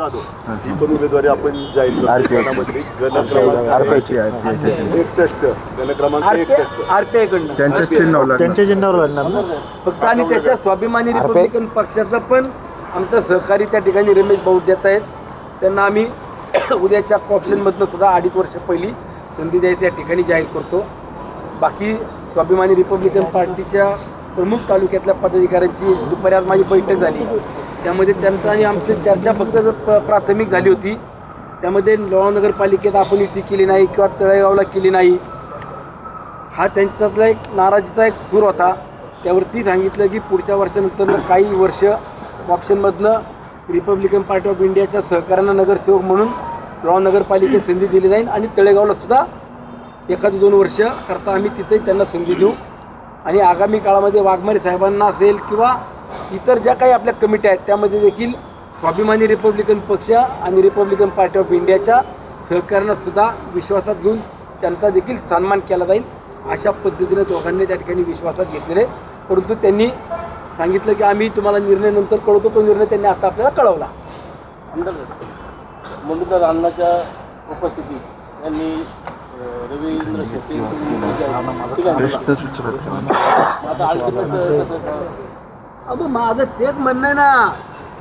जाधव. ही पण उमेदवारी आपण जाहीर करतो. RPI. गणामध्ये गण क्रमांक आरपायची आहे एकसष्ट. गण क्रमांक एकसष्ट. आरपीआय कडनं त्यांच्या चिन्हावर त्यांच्या चिन्हावर लढणार ना? फक्त आणि त्याच्या स्वाभिमानी रिपब्लिकन पक्षाचं पण आमचं सहकारी त्या ठिकाणी रमेश भाऊ देत आहेत. त्यांना आम्ही उद्याच्या ऑप्शनमधनं सुद्धा अडीच वर्ष पहिली संधी द्यायची या ठिकाणी जाहीर करतो. बाकी स्वाभिमानी रिपब्लिकन पार्टीच्या प्रमुख तालुक्यातल्या पदाधिकाऱ्यांची दुपारी आज माझी बैठक झाली. त्यामध्ये त्यांचं आणि आमची चर्चा फक्त प- प्राथमिक झाली होती त्यामध्ये लोणाव नगरपालिकेत आपण युती केली नाही किंवा तळेगावला केली नाही. हा त्यांच्यातला एक नाराजीचा एक सूर होता. त्यावरती सांगितलं की पुढच्या वर्षानंतर काही वर्ष ऑप्शनमधनं रिपब्लिकन पार्टी ऑफ इंडियाच्या सहकार्यानं नगरसेवक म्हणून लोणाव नगरपालिकेत संधी दिली जाईल आणि तळेगावला सुद्धा एखादी दोन वर्ष करता आम्ही तिथे त्यांना संधी देऊ. आणि आगामी काळामध्ये वाघमारे साहेबांना असेल किंवा इतर ज्या काही आपल्या कमिट्या आहेत त्यामध्ये देखील स्वाभिमानी रिपब्लिकन पक्ष आणि रिपब्लिकन पार्टी ऑफ इंडियाच्या सहकार्यानं सुद्धा विश्वासात घेऊन त्यांचा देखील सन्मान केला जाईल अशा पद्धतीने दोघांनी त्या ठिकाणी विश्वासात घेतलेले परंतु त्यांनी सांगितलं की आम्ही तुम्हाला निर्णय नंतर कळवतो तो निर्णय त्यांनी आता आपल्याला कळवला. मुरलीधर अण्णाच्या उपस्थितीत यांनी अं, रवींद्र शेट्टी अगं माझं तेच म्हणणं आहे ना.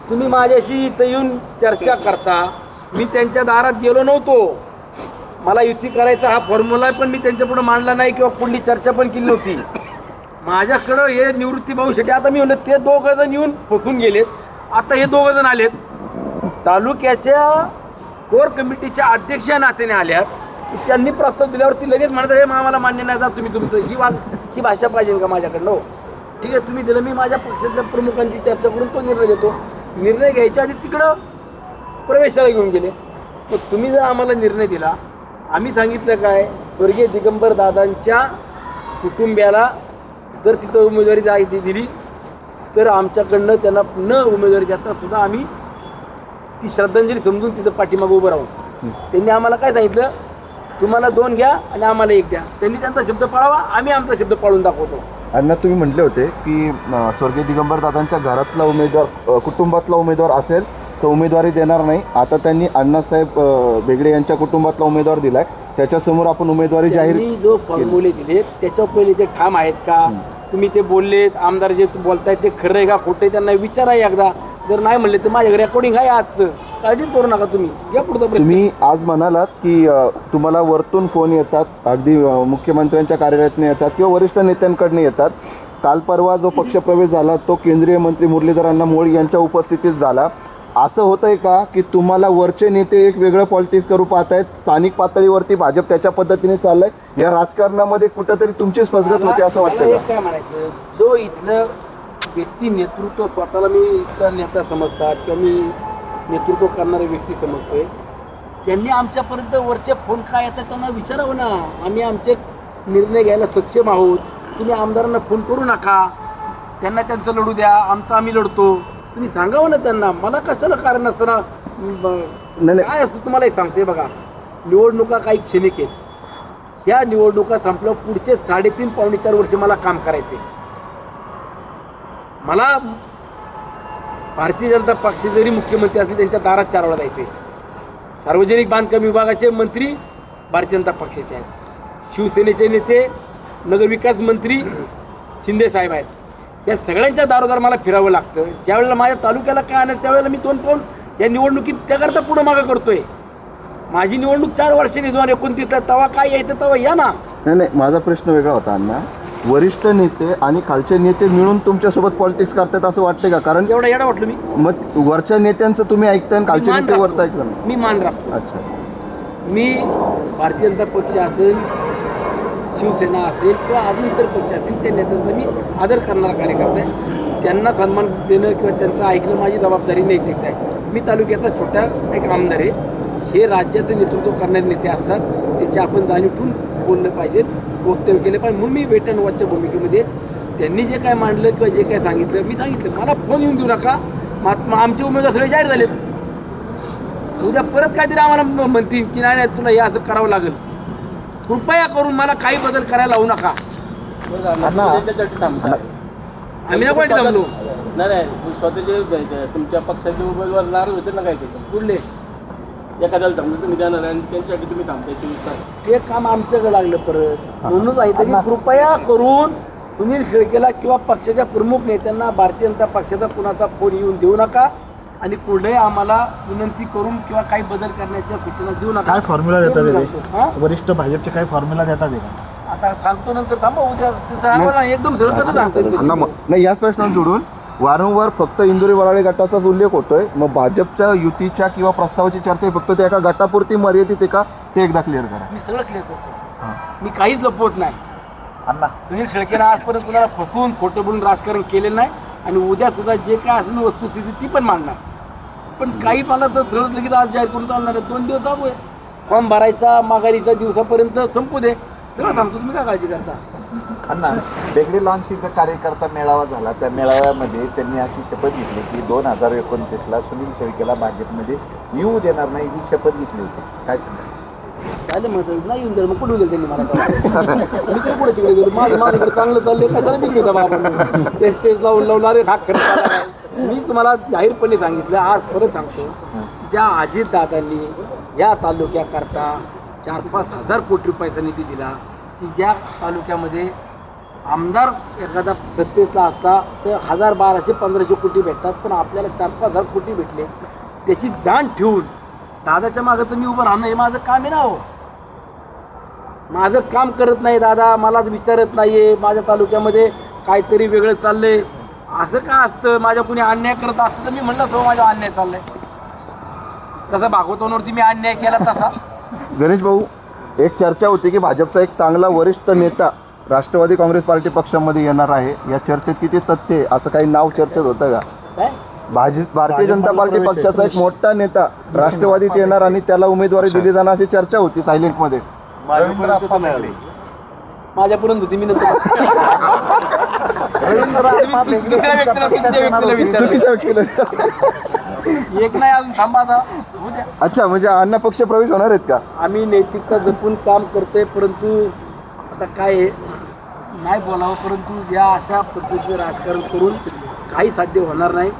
तुम्ही माझ्याशी इथं येऊन चर्चा करता. मी त्यांच्या दारात गेलो नव्हतो. मला युती करायचा हा फॉर्म्युला पण मी त्यांच्या पुढे मांडला नाही किंवा कुठली चर्चा पण केली नव्हती. माझ्याकडं हे निवृत्ती भविष्यासाठी आता मी म्हणलं ते दोघं जण येऊन फसून गेलेत. आता हे दोघं जण आलेत. तालुक्याच्या कोर कमिटीच्या अध्यक्ष या नात्याने आल्यात. त्यांनी प्रस्ताव दिल्यावरती लगेच म्हणतात हे आम्हाला मान्य नाही जात तुम्ही तुमचं ही वाद ही भाषा पाहिजे का माझ्याकडनं? हो ठीक आहे तुम्ही दिलं मी माझ्या पक्षातल्या प्रमुखांची चर्चा करून तो निर्णय देतो निर्णय घ्यायच्या आधी तिकडं प्रवेशाला घेऊन गेले. मग तुम्ही जर आम्हाला निर्णय दिला आम्ही सांगितलं काय स्वर्गीय दिगंबर दादांच्या कुटुंबियाला जर तिथं उमेदवारी जाय दिली तर आमच्याकडनं त्यांना न उमेदवारी देता सुद्धा आम्ही ती श्रद्धांजली समजून तिथं पाठीमागं उभं राहू. त्यांनी आम्हाला काय सांगितलं? तुम्हाला दोन घ्या आणि आम्हाला एक द्या. त्यांनी त्यांचा शब्द पाळावा आम्ही आमचा शब्द पाळून दाखवतो. अण्णा तुम्ही म्हटले होते की स्वर्गीय दिगंबर दादांच्या घरातला उमेदवार कुटुंबातला उमेदवार असेल तर उमेदवारी देणार नाही. आता त्यांनी अण्णासाहेब बेगडे यांच्या कुटुंबातला उमेदवार दिलाय. त्याच्यासमोर आपण उमेदवारी जाहीर जो फॉर्म्युले दिले त्याच्यावर पहिले ते ठाम आहेत का? तुम्ही ते बोललेत आमदार जे बोलतायत ते खरं आहे का? खोटं त्यांना विचारा एकदा. जर नाही म्हणले तर माझ्या रेकॉर्डिंग आहे आजचं काळजीच करू नका तुम्ही. या पुढचा प्रश्न. तुम्ही आज म्हणालात की अ, तुम्हाला वरतून फोन येतात अगदी अ, मुख्यमंत्र्यांच्या कार्यालयातून येतात किंवा वरिष्ठ नेत्यांकडनं येतात. काल परवा जो पक्षप्रवेश झाला तो केंद्रीय मंत्री मुरलीधर अण्णा मोळ यांच्या उपस्थितीत झाला. असं होतंय का की तुम्हाला वरचे नेते एक वेगळं पॉलिटिक्स करू पाहतायत? स्थानिक पातळीवरती भाजप त्याच्या पद्धतीने चाललंय. या राजकारणामध्ये कुठंतरी तुमचीच फसगत होते असं मला वाटतं एक का काय म्हणायचं? जो इथलं व्यक्ती नेतृत्व स्वतःला मी इथला नेता समजतात किंवा मी नेतृत्व करणारे व्यक्ती समजतोय. त्यांनी आमच्यापर्यंत वरचे फोन काय येतात त्यांना विचारावं ना. आम्ही आमचे निर्णय घ्यायला सक्षम आहोत. तुम्ही आमदारांना फोन करू नका. त्यांना त्यांचं लढू द्या. आमचं आम्ही लढतो. तुम्ही सांगावं ना त्यांना. मला कशाला कारण असतं ना? ब- नाही नाही. काय असतं तुम्हाला एक सांगते बघा. निवडणुका काही क्षणिक आहेत. ह्या निवडणुका संपल्यावर पुढचे साडेतीन पावणे चार वर्ष मला काम करायचे मला भारतीय जनता पक्ष जरी मुख्यमंत्री असले त्यांच्या दारात चारवला जायचे सार्वजनिक बांधकाम विभागाचे मंत्री भारतीय जनता पक्षाचे आहेत. शिवसेनेचे नेते नगरविकास मंत्री शिंदे साहेब आहेत. या सगळ्यांच्या दारोदार मला फिरावं लागतं. ज्यावेळेला माझ्या तालुक्याला काय आणायचं त्यावेळेला मी दोन पाऊल या निवडणुकीत त्याकरता पुढं मागं करतोय. माझी निवडणूक चार वर्षांनी दोन एकोणतीसला तेव्हा काय यायचं तेव्हा या ना. नाही नाही माझा प्रश्न वेगळा होता अण्णा. वरिष्ठ नेते आणि खालचे नेते मिळून तुमच्यासोबत पॉलिटिक्स करतात असं वाटतंय का? कारण एवढा येडा वाटलं मी. मग वरच्या नेत्यांचं तुम्ही ऐकताय आणि खालचे मान नेते वरचं राखतो. ऐकलं मी मान राखतो. अच्छा. मी भारतीय जनता पक्ष असेल शिवसेना असेल किंवा अजून इतर पक्ष असतील त्या नेत्यांचा मी आदर करणारा कार्यकर्ता आहे. त्यांना सन्मान देणं किंवा त्यांचं ऐकणं माझी जबाबदारी नैतिक आहे मी तालुक्याचा छोटा एक आमदार आहे. हे राज्याचं नेतृत्व करणारे नेते असतात. त्याची आपण जाणीवून बोललं पाहिजे वक्तव्य केले पाहिजे. म्हणून मी वेटन वॉचच्या भूमिकेमध्ये त्यांनी जे काय मांडलं किंवा जे काय सांगितलं मी सांगितलं. मला फोन येऊन देऊ नका. मा- मा- आमचे उमेदवार सगळे जाहीर झालेत. उद्या परत काहीतरी आम्हाला म्हणतील की नाही नाही तुला हे असं करावं लागेल. कृपया करून मला काही बदल करायला लावू नका. आम्ही ना कोणी जमलो नाही नाही स्वतःचे तुमच्या पक्षाचे उमेदवार नाराज होते ना काय कुठले? एखाद्याला धमकी तुम्ही देणार आणि त्यांच्यासाठी तुम्ही थांबताय चोवीस तास ते काम आमच्याकडे लागलं परत. म्हणून सांगितलं की कृपया करून सुनील शेळकेला किंवा पक्षाच्या प्रमुख नेत्यांना भारतीय जनता पक्षाचा कुणाचा फोन येऊन देऊ नका आणि कुठे आम्हाला विनंती करून किंवा काही बदल करण्याच्या सूचना देऊ नका. काय फॉर्म्युला देतात. हा? वरिष्ठ भाजपचे काय फॉर्म्युला देतात हे आता सांगतो नंतर थांबा उद्या एकदम नाही याच प्रश्नाला जोडून वारंवार फक्त इंदोरी वराळे गटाचाच उल्लेख होतोय. मग भाजपच्या युतीच्या किंवा प्रस्तावाची चर्चा ही फक्त त्या एका गटापुरती मर्यादित आहे का? ते एकदा क्लिअर करा. मी सगळं क्लिअर करतो. मी काहीच लपवत नाही. अण्णा. सुनील शेळकेनं आजपर्यंत कुणाला फसवून खोटं बोलून राजकारण केलेलं नाही आणि उद्या सुद्धा जे काय असेल वस्तुस्थिती ती पण मांडणार. पण काही मला तर सरळ लगेच आज जाहीर करून चालणार आहे. दोन दिवस चालू आहे फॉर्म भरायचा माघारीचा दिवसापर्यंत संपू दे. सगळं सांगतो तुम्ही काय काळजी करता? अण्णा बेगडी लॉन्चिंगचा कार्यकर्ता मेळावा झाला. त्या मेळाव्यामध्ये त्यांनी अशी शपथ घेतली की दोन हजार एकोणतीसला सुनील शेळकेला भाजपमध्ये येऊ देणार नाही ही शपथ घेतली होती. काय सांगा झालं मग नाही येऊन मग त्यांनी मला. मी काय कुठे तिकडे गेलो. माझं माझं इकडे चांगलं बाबा तेच तेच लावून अरे. मी तुम्हाला जाहीरपणे सांगितलं आज परत सांगतो ज्या अजित दादांनी या तालुक्याकरता चार पाच हजार कोटी रुपयाचा निधी दिला की ज्या तालुक्यामध्ये आमदार एखादा सत्तेचा असता तर हजार बाराशे पंधराशे कोटी भेटतात पण आपल्याला चार पाच हजार कोटी भेटले. त्याची जाण ठेवून दादाच्या मागं तर मी उभं राहणं हे माझं काम आहे ना हो. माझं काम करत नाही दादा मलाच विचारत नाहीये. माझ्या तालुक्यामध्ये काहीतरी वेगळं चाललंय. असं का असतं? माझ्या कुणी अन्याय करत असतं तर मी म्हणलं हो माझा अन्याय चाललाय. तसा भागवतांवरती मी अन्याय केला तसा. गणेश भाऊ एक चर्चा होती की भाजपचा एक चांगला वरिष्ठ नेता राष्ट्रवादी काँग्रेस पार्टी पक्षामध्ये येणार आहे. या चर्चेत किती तथ्य आहे? असं काही नाव चर्चेत होतं का? भाजप भारतीय जनता पार्टी पक्षाचा एक मोठा नेता राष्ट्रवादीत येणार आणि त्याला उमेदवारी दिली जाणार अशी चर्चा होती सायलेंटमध्ये माझ्यापर्यंत होती मी नंतर एक नाही अजून थांबा आता. होऊ द्या. अच्छा म्हणजे अण्णा पक्ष प्रवेश होणार आहेत का? आम्ही नैतिकता जपून काम करतोय परंतु आता काय आहे, नाही बोलावं परंतु या अशा पद्धतीचं राजकारण करून काही साध्य होणार नाही.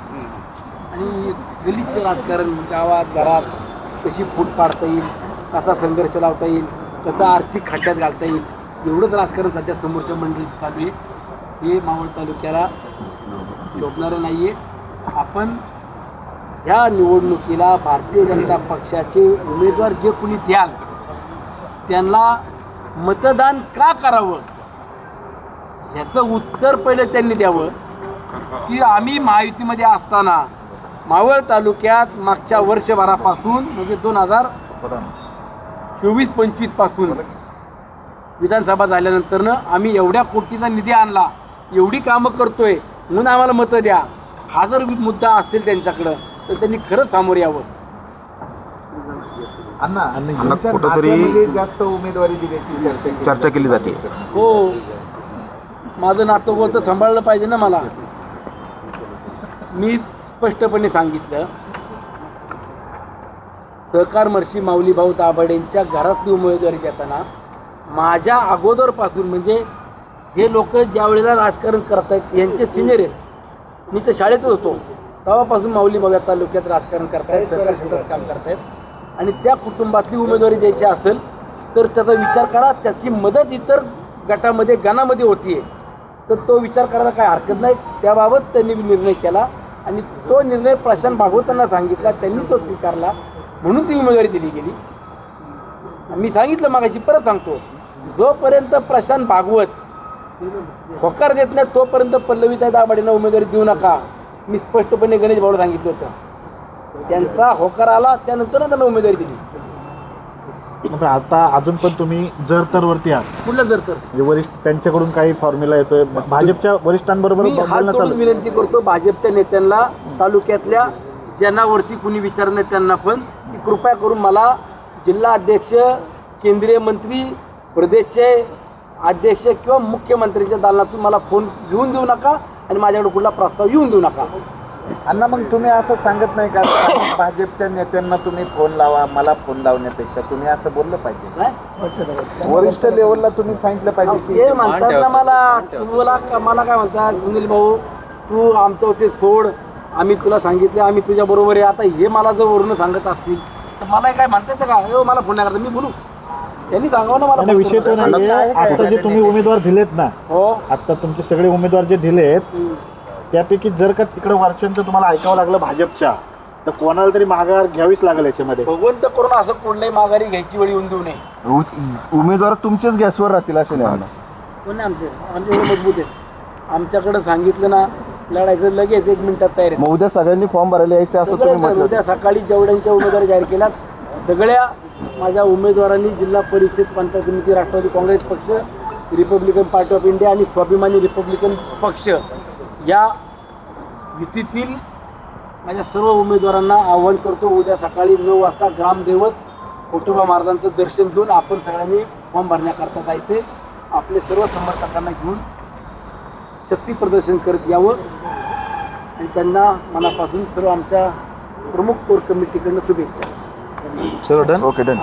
आणि गलिच्छ राजकारण गावात घरात कशी फूट पाडता येईल कसा संघर्ष लावता येईल कसा आर्थिक खड्ड्यात घालता येईल एवढंच राजकारण सध्या समोरच्या मंडळीत चालू आहे. हे मावळ तालुक्याला शोभणारं नाही आहे आपण ह्या निवडणुकीला भारतीय जनता पक्षाचे उमेदवार जे कुणी द्याल त्यांना मतदान का करावं? ह्याचं उत्तर पहिले त्यांनी द्यावं. की आम्ही महायुतीमध्ये असताना मावळ तालुक्यात मागच्या वर्षभरापासून म्हणजे दोन हजार चोवीस पंचवीसपासून विधानसभा झाल्यानंतरनं आम्ही एवढ्या कोटीचा निधी आणला एवढी कामं करतोय म्हणून आम्हाला मतं द्या. हा जर मुद्दा असेल त्यांच्याकडं तर त्यांनी खरंच सामोर यावं. अण्णा तुमच्या नात्यामध्ये जास्त उमेदवारी दिल्याची चर्चा केली चर्चा केली जाते. हो. माझं नातं गोतं सांभाळलं पाहिजे ना मला. मी स्पष्टपणे सांगितलं सहकार भाऊ दाभाडेंच्या घरातली उमेदवारी देताना माझ्या अगोदरपासून म्हणजे हे लोक ज्या वेळेला राजकारण करतायत यांचे सिनियर आहेत. मी तर शाळेतच होतो. तेव्हापासून माऊली या तालुक्यात राजकारण करतायत सहकार क्षेत्रात काम करतायत. आणि त्या कुटुंबातली उमेदवारी द्यायची असेल तर त्याचा विचार करा त्याची मदत इतर गटामध्ये गणामध्ये होतीये. तर तो विचार करायला काय हरकत नाही. त्याबाबत त्यांनी निर्णय केला आणि तो निर्णय प्रशांत भागवतांना सांगितला त्यांनी तो स्वीकारला. म्हणून ती उमेदवारी दिली गेली. मी सांगितलं मागाशी परत सांगतो. जोपर्यंत प्रशांत भागवत होकार देत नाही तोपर्यंत पल्लवीताई दाभाडेंना उमेदवारी देऊ नका. मी स्पष्टपणे गणेश भाऊला सांगितलं होतं. त्यांचा होकार आला त्यानंतर त्यांना उमेदवारी दिली. मग आता अजून पण तुम्ही जर तर वरती आहात. कुठलं जर तर? म्हणजे वरिष्ठ त्यांच्याकडून काही फॉर्म्युला येतोय. भाजपच्या वरिष्ठांबरोबर मी हात बोलणं जोडून चालू. विनंती करतो भाजपच्या नेत्यांना तालुक्यातल्या ज्यांनावरती कुणी विचारत नाही त्यांना पण की कृपया करून मला जिल्हा अध्यक्ष केंद्रीय मंत्री प्रदेशचे अध्यक्ष किंवा मुख्यमंत्र्यांच्या दालनातून मला फोन येऊन देऊ नका. आणि माझ्याकडे कुठला प्रस्ताव येऊन देऊ नका. अण्णा मग तुम्ही असं सांगत नाही का? भाजपच्या नेत्यांना तुम्ही फोन लावा मला फोन लावण्यापेक्षा. तुम्ही असं बोललं पाहिजे. काय? वरिष्ठ लेवलला तुम्ही सांगितलं पाहिजे ते म्हणतात ना मला तुम्हाला मला काय म्हणतात सुनील भाऊ तू आमचं ते सोड. आम्ही तुला सांगितले आम्ही तुझ्या बरोबर आहे. आता हे मला जर वरून सांगत असतील तर मला काय म्हणता येतं का? "अहो, मला फोन नाही करता. मी बोलू. त्यांनी सांगावं ना मला आणि विषय तो नाही आता जे तुम्ही उमेदवार दिलेत ना हो. आता तुमचे सगळे उमेदवार जे दिलेत. त्यापैकी जर का तिकडे वरच्यांचं तुम्हाला ऐकावं लागलं भाजपच्या तर कोणाला तरी माघार घ्यावीच लागेल याच्यामध्ये. भगवंत करून असं कोणलाही माघारी घ्यायची वेळी येऊन देऊ नये. उ- उमेदवार तुमचेच गॅसवर राहतील असे नाही म्हणा कोण नाही आमचे? आमचे मजबूत आहेत. आमच्याकडे सांगितलं ना लढायचं लगेच एक मिनिटात तयार आहे मग उद्या सगळ्यांनी फॉर्म भरायला यायचे असं तुम्ही सगळ्या म्हटलं उद्या सकाळी जेवढ्यांच्या उमेदवारी जाहीर केल्यात सगळ्या माझ्या उमेदवारांनी जिल्हा परिषद पंचायत समिती राष्ट्रवादी काँग्रेस पक्ष रिपब्लिकन पार्टी ऑफ इंडिया आणि स्वाभिमानी रिपब्लिकन पक्ष या युतीतील माझ्या सर्व उमेदवारांना आवाहन करतो उद्या सकाळी नऊ वाजता ग्रामदेवत कोटोबा महाराजांचं दर्शन घेऊन आपण सगळ्यांनी फॉर्म भरण्याकरता जायचे. आपले सर्व समर्थकांना घेऊन शक्ती प्रदर्शन करत यावं. आणि त्यांना मनापासून सर्व आमच्या प्रमुख कोर कमिटीकडनं शुभेच्छा. ಚಲೋ ಡನ್ ಓಕೆ ಡನ್